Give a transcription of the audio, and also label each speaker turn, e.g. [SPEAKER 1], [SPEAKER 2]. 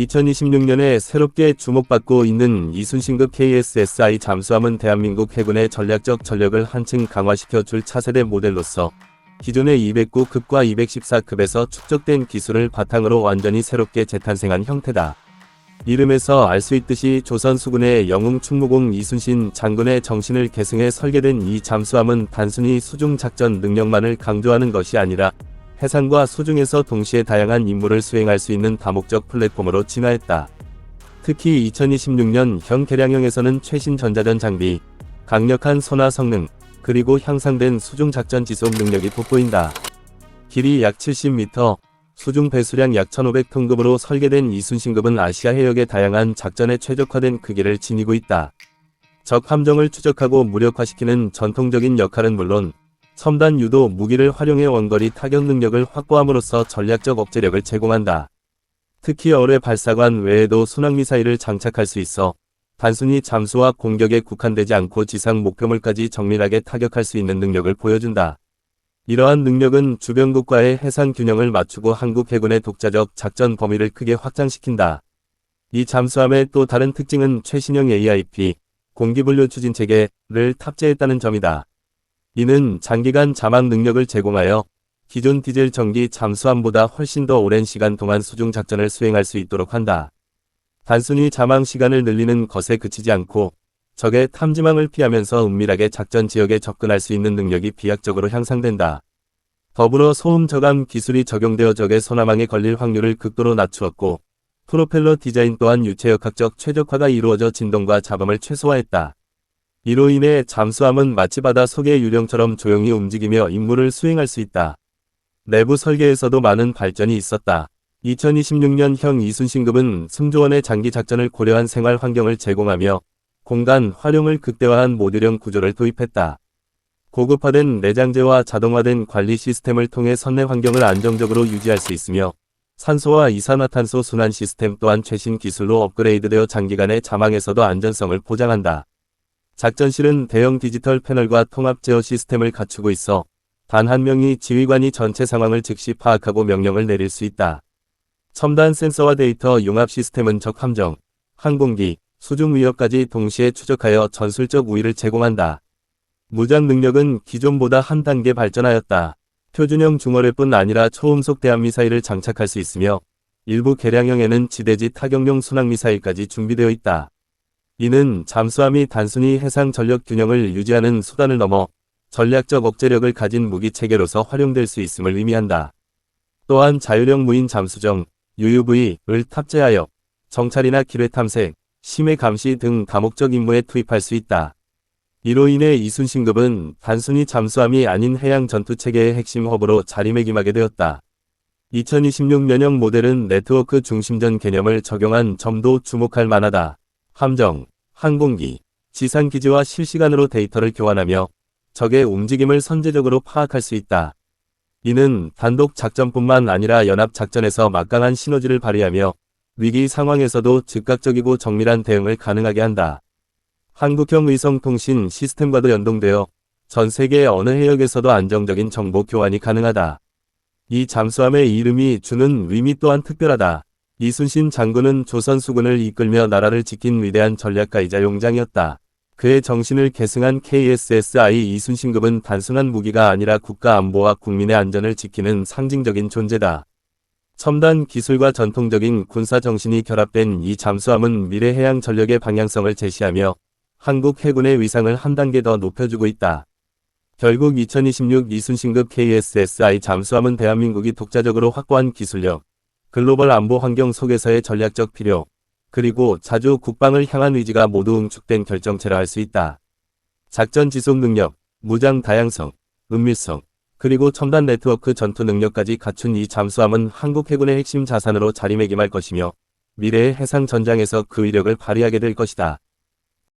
[SPEAKER 1] 2026년에 새롭게 주목받고 있는 이순신급 KSSI 잠수함은 대한민국 해군의 전략적 전력을 한층 강화시켜 줄 차세대 모델로서 기존의 209급과 214급에서 축적된 기술을 바탕으로 완전히 새롭게 재탄생한 형태다. 이름에서 알 수 있듯이 조선 수군의 영웅 충무공 이순신 장군의 정신을 계승해 설계된 이 잠수함은 단순히 수중 작전 능력만을 강조하는 것이 아니라 해상과 수중에서 동시에 다양한 임무를 수행할 수 있는 다목적 플랫폼으로 진화했다. 특히 2026년 현 개량형에서는 최신 전자전 장비, 강력한 소나 성능, 그리고 향상된 수중 작전 지속 능력이 돋보인다. 길이 약 70m, 수중 배수량 약 1500톤급으로 설계된 이순신급은 아시아 해역의 다양한 작전에 최적화된 크기를 지니고 있다. 적 함정을 추적하고 무력화시키는 전통적인 역할은 물론 첨단 유도 무기를 활용해 원거리 타격 능력을 확보함으로써 전략적 억제력을 제공한다. 특히 어뢰 발사관 외에도 순항미사일을 장착할 수 있어 단순히 잠수와 공격에 국한되지 않고 지상 목표물까지 정밀하게 타격할 수 있는 능력을 보여준다. 이러한 능력은 주변국과의 해상 균형을 맞추고 한국 해군의 독자적 작전 범위를 크게 확장시킨다. 이 잠수함의 또 다른 특징은 최신형 AIP, 공기분류 추진 체계를 탑재했다는 점이다. 이는 장기간 자막 능력을 제공하여 기존 디젤 전기 잠수함보다 훨씬 더 오랜 시간 동안 수중 작전을 수행할 수 있도록 한다. 단순히 자망 시간을 늘리는 것에 그치지 않고 적의 탐지망을 피하면서 은밀하게 작전 지역에 접근할 수 있는 능력이 비약적으로 향상된다. 더불어 소음 저감 기술이 적용되어 적의 소나망에 걸릴 확률을 극도로 낮추었고 프로펠러 디자인 또한 유체역학적 최적화가 이루어져 진동과 잡음을 최소화했다. 이로 인해 잠수함은 마치 바다 속의 유령처럼 조용히 움직이며 임무를 수행할 수 있다. 내부 설계에서도 많은 발전이 있었다. 2026년 형 이순신급은 승조원의 장기 작전을 고려한 생활 환경을 제공하며 공간 활용을 극대화한 모듈형 구조를 도입했다. 고급화된 내장재와 자동화된 관리 시스템을 통해 선내 환경을 안정적으로 유지할 수 있으며 산소와 이산화탄소 순환 시스템 또한 최신 기술로 업그레이드되어 장기간의 자망에서도 안전성을 보장한다. 작전실은 대형 디지털 패널과 통합 제어 시스템을 갖추고 있어 단 한 명이 지휘관이 전체 상황을 즉시 파악하고 명령을 내릴 수 있다. 첨단 센서와 데이터 융합 시스템은 적 함정, 항공기, 수중 위협까지 동시에 추적하여 전술적 우위를 제공한다. 무장 능력은 기존보다 한 단계 발전하였다. 표준형 중어뢰뿐 아니라 초음속 대함미사일을 장착할 수 있으며 일부 개량형에는 지대지 타격용 순항미사일까지 준비되어 있다. 이는 잠수함이 단순히 해상 전력 균형을 유지하는 수단을 넘어 전략적 억제력을 가진 무기 체계로서 활용될 수 있음을 의미한다. 또한 자유형 무인 잠수정, UUV를 탑재하여 정찰이나 기뢰 탐색, 심해 감시 등 다목적 임무에 투입할 수 있다. 이로 인해 이순신급은 단순히 잠수함이 아닌 해양 전투 체계의 핵심 허브로 자리매김하게 되었다. 2026년형 모델은 네트워크 중심전 개념을 적용한 점도 주목할 만하다. 함정, 항공기, 지상기지와 실시간으로 데이터를 교환하며 적의 움직임을 선제적으로 파악할 수 있다. 이는 단독 작전뿐만 아니라 연합 작전에서 막강한 시너지를 발휘하며 위기 상황에서도 즉각적이고 정밀한 대응을 가능하게 한다. 한국형 의성통신 시스템과도 연동되어 전 세계 어느 해역에서도 안정적인 정보 교환이 가능하다. 이 잠수함의 이름이 주는 의미 또한 특별하다. 이순신 장군은 조선 수군을 이끌며 나라를 지킨 위대한 전략가이자 용장이었다. 그의 정신을 계승한 KSSI 이순신급은 단순한 무기가 아니라 국가 안보와 국민의 안전을 지키는 상징적인 존재다. 첨단 기술과 전통적인 군사 정신이 결합된 이 잠수함은 미래 해양 전력의 방향성을 제시하며 한국 해군의 위상을 한 단계 더 높여주고 있다. 결국 2026 이순신급 KSSI 잠수함은 대한민국이 독자적으로 확보한 기술력, 글로벌 안보 환경 속에서의 전략적 필요, 그리고 자주 국방을 향한 의지가 모두 응축된 결정체라 할 수 있다. 작전 지속 능력, 무장 다양성, 은밀성, 그리고 첨단 네트워크 전투 능력까지 갖춘 이 잠수함은 한국 해군의 핵심 자산으로 자리매김할 것이며 미래의 해상 전장에서 그 위력을 발휘하게 될 것이다.